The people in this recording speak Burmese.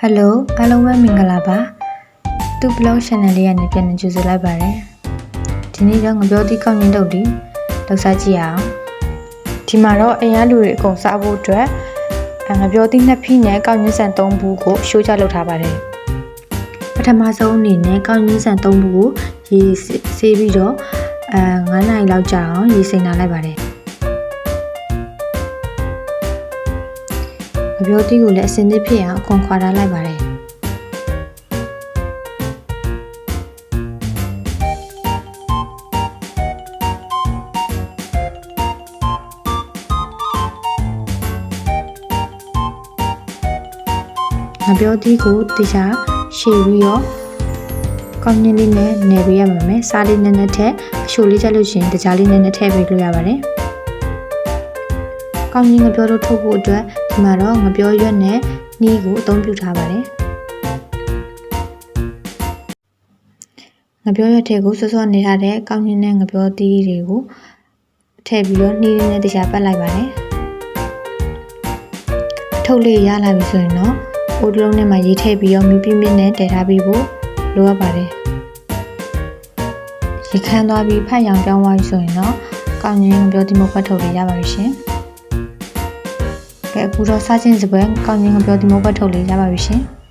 ဟယ်လိုအားလုံးပဲမင်္ဂလာပါသူ့ blog channel လေးကနေပြန်နေကြိုဆိုလိုက်ပါတယ်ဒီနေ့တော့ငပြောသီးကောင်းရင်းတုတ်ဒီလောက်စားကြည့်အောင်ဒီမှာတော့အရန်လူတွေအကုန်စားဖို့အတွက်အငပြောသီးနှစ်ဖိနဲ့ကောင်းရင်းဆန်၃ဘူးကိုရှိုးချလုပ်ထားပါတယ်ပထမဆုံးအနေနဲ့ကောင်းရင်းဆန်၃ဘူးကိုရေဆေးပြီးတော့အဲ9နိုင်လောက်ကြာအောင်ရေစိမ်လာလိုက်ပါတယ် ငပြောသီးကိုလည်းအစင်းသစ်ဖြစ်အောင်အခွန်ခွာထားလိုက်ပါတယ်ငပြောသီးကိုတရားရှည်ပြီးတော့ကောင်းညင်းလေးနဲ့နယ်ပေးရမှာမယ်စားလေးနည်းနည်းထက်အချိုလေးချက်လို့ရှရင်တကြားလေးနည်းနည်းထည့်ပေးလို့ရပါတယ် ကောင်းညင်းငပြောတို့ထုတ်ဖို့အတွက်ဒီမှာတော့ငပြောရွက်နဲ့နှီးကိုအသုံးပြုထားပါတယ်ငပြောရွက်ထဲကိုစောစောနေထားတဲ့ကောင်းညင်းနဲ့ငပြောသီးတွေကိုထည့်ပြီးတော့နှီးလေးနဲ့တရားပတ်လိုက်ပါတယ်အထုတ်လေးရလာပြီဆိုရင်တော့အိုးတစ်လုံးနဲ့မှရေးထည့်ပြီးတော့မီးပြင်းပြင်းနဲ့တည်ထားပြီးဖို့လိုအပ်ပါတယ်။ရေခမ်းသွားပြီးဖတ်ရောင်ပြောင်းသွားပြီဆိုရင်တော့ကောင်းငင်းပြောတိမပတ်ထုတ်လေးရပါပြီရှင်။ကဲ အခုတော့စားချင်းစပွဲကောင်းငင်းပြောတိမပတ်ထုတ်လေးရပါပြီရှင်။